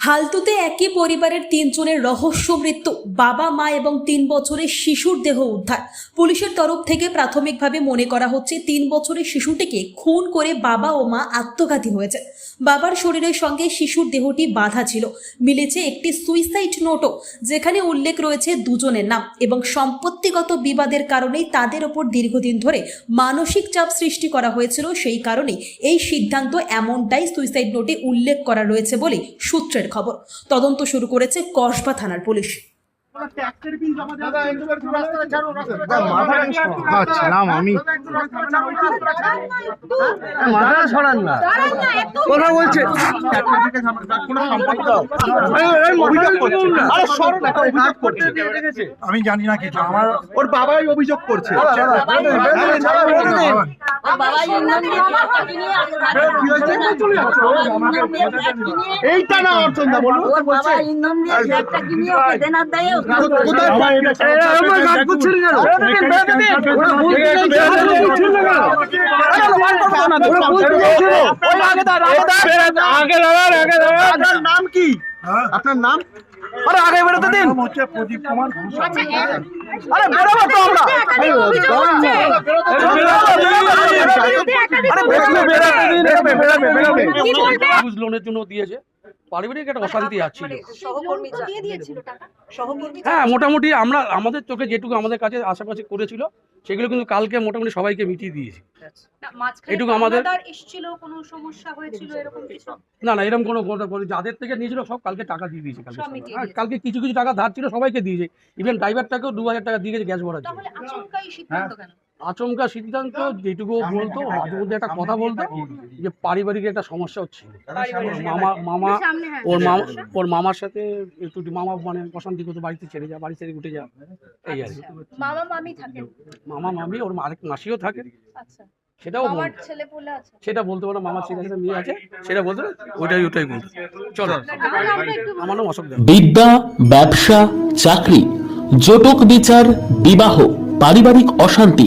হালতুতে একই পরিবারের তিনজনের রহস্য মৃত্যু, বাবা, মা এবং তিন বছরের শিশুর দেহ উদ্ধার। পুলিশের তরফ থেকে প্রাথমিকভাবে মনে করা হচ্ছে তিন বছরের শিশুটিকে খুন করে বাবা ও মা আত্মঘাতী হয়েছে। বাবার শরীরের সঙ্গে শিশুর দেহটি বাঁধা ছিল। মিলেছে একটি সুইসাইড নোটও, যেখানে উল্লেখ রয়েছে দুজনের নাম এবং সম্পত্তিগত বিবাদের কারণেই তাদের ওপর দীর্ঘদিন ধরে মানসিক চাপ সৃষ্টি করা হয়েছিল। সেই কারণে এই সিদ্ধান্ত এমনটাই সুইসাইড নোটে উল্লেখ করা রয়েছে বলে সূত্রের খবর তদন্ত শুরু করেছে কসবা থানার পুলিশ ছিলাম আমি না কথা বলছে আমি জানি না কিছু আমার ওর বাবাই অভিযোগ করছে এইটা না অর্চন দা আপনার নাম কি হ্যাঁ? আপনার নাম আরে আগে বেরোতে দিন হচ্ছে প্রদীপ কুমার ঘোষ আরে বেরোবো তো আমরা। লোনের জন্য দিয়েছে। পারিবারিক একটা অশান্তি আসছিল হ্যাঁ মোটামুটি আমরা আমাদের চোখে যেটুকু আমাদের কাছে আশেপাশে করেছিল সেগুলো কিন্তু কালকে মোটামুটি সবাইকে মিটিয়ে দিয়েছি। এটুকু আমাদের- এসেছিল কোনো সমস্যা হয়েছিল এরকম কিছু? না না এরকম কোনো যাদের থেকে নিয়েছিল সব কালকে টাকা দিয়ে দিয়েছে কালকে হ্যাঁ। কালকে কিছু কিছু টাকা ধার ছিল সবাইকে দিয়েছে। ইভেন ড্রাইভারটাকেও দু হাজার টাকা দিয়ে গেছে গ্যাস ভরার জন্য আচমকা সিদ্ধান্ত যেটুকু বলতো মাঝে মধ্যে একটা কথা বলতো যে পারিবারিক একটা সমস্যা হচ্ছে। ওর মামা মামা হ্যাঁ। ওর মামা ওর মামার সাথে একটু মামা মানে অশান্তি করতো বাড়িতে ছেড়ে যা বাড়ি ছেড়ে উঠে যা। এই আর মামা মামি থাকেন মামা মামি ওর আরেক মাসিও থাকে। আচ্ছা। সেটাও সেটা বলতে পারো মামার ছেলে মেয়ে আছে সেটা বলতো না, ওইটাই ওটাই বলতো। চলো। আমার নাম অশোক বিদ্যা ব্যবসা চাকরি জটক বিচার বিবাহ পারিবারিক অশান্তি